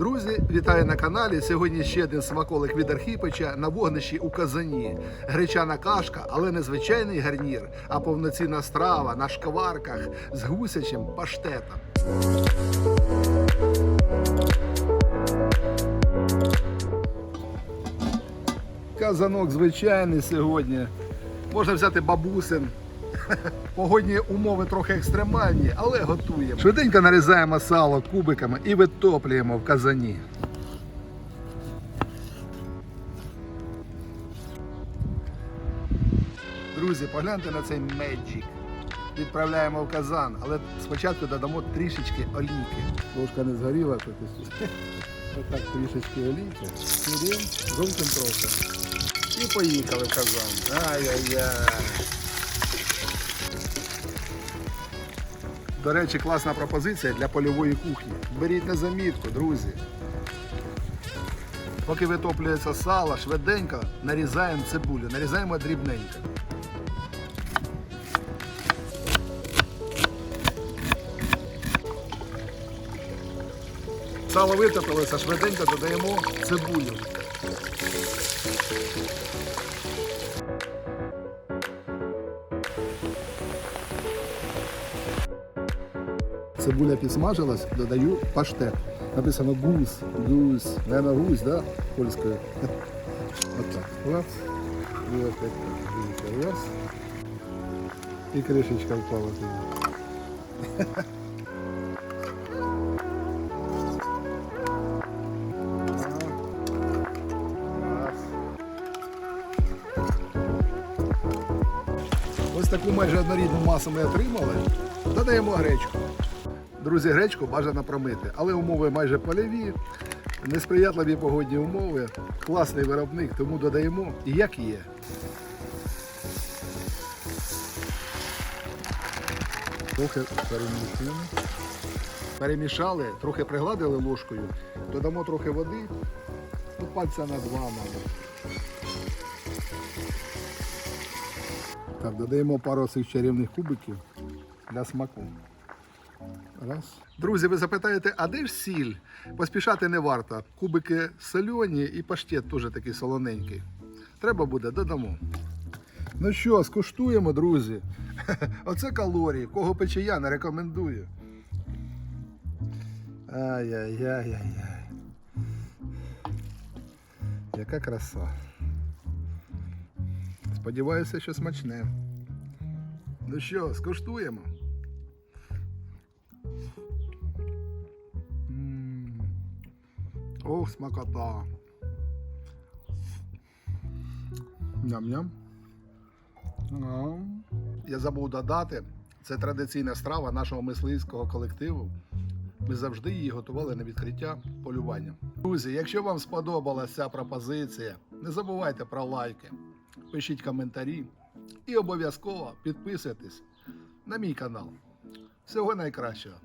Друзі, вітаю на каналі. Сьогодні ще один смаколик від Архіпича на вогнищі у Казані. Гречана кашка, але не звичайний гарнір, а повноцінна страва на шкварках з гусячим паштетом. Казанок звичайний сьогодні. Можна взяти бабусин. Погодні умови трохи екстремальні, але готуємо. Швиденько нарізаємо сало кубиками і витоплюємо в казані. Друзі, погляньте на цей меджик. Відправляємо в казан, але спочатку додамо трішечки олійки. Ложка не згоріла тут. Отак трішечки олійки. Сирим, зовсім трохи. І поїхали в казан. Ай-яй-яй. До речі, класна пропозиція для польової кухні. Беріть на замітку, друзі. Поки витоплюється сало, швиденько нарізаємо цибулю, нарізаємо дрібненько. Сало витопилося, швиденько додаємо цибулю. Цибуля підсмажилась, додаю паштет. Написано гус, гус, наверное, гусь, да, польською. Отак. Раз. І опять так. Раз. І кришечка впала туди. Ось таку майже однорідну масу ми отримали. Додаємо гречку. Друзі, гречку бажано промити, але умови майже польові, несприятливі погодні умови, класний виробник, тому додаємо і як є. Трохи перемішуємо. Перемішали, трохи пригладили ложкою, додамо трохи води, ну, пальця на два, мабуть. Так, додаємо пару цих чарівних кубиків для смаку. Раз. Друзі, ви запитаєте, а де ж сіль? Поспішати не варто. Кубики солені і паштет теж такий солоненький. Треба буде, додамо. Ну що, скуштуємо, друзі. Оце калорії. Кого пече я, не рекомендую. Ай-яй-яй-яй-яй. Яка краса. Сподіваюся, що смачне. Ну що, скуштуємо. Ох, смакота. Ням-ням. Я забув додати, це традиційна страва нашого мисливського колективу. Ми завжди її готували на відкриття полювання. Друзі, якщо вам сподобалася ця пропозиція, не забувайте про лайки, пишіть коментарі і обов'язково підписуйтесь на мій канал. Всього найкращого!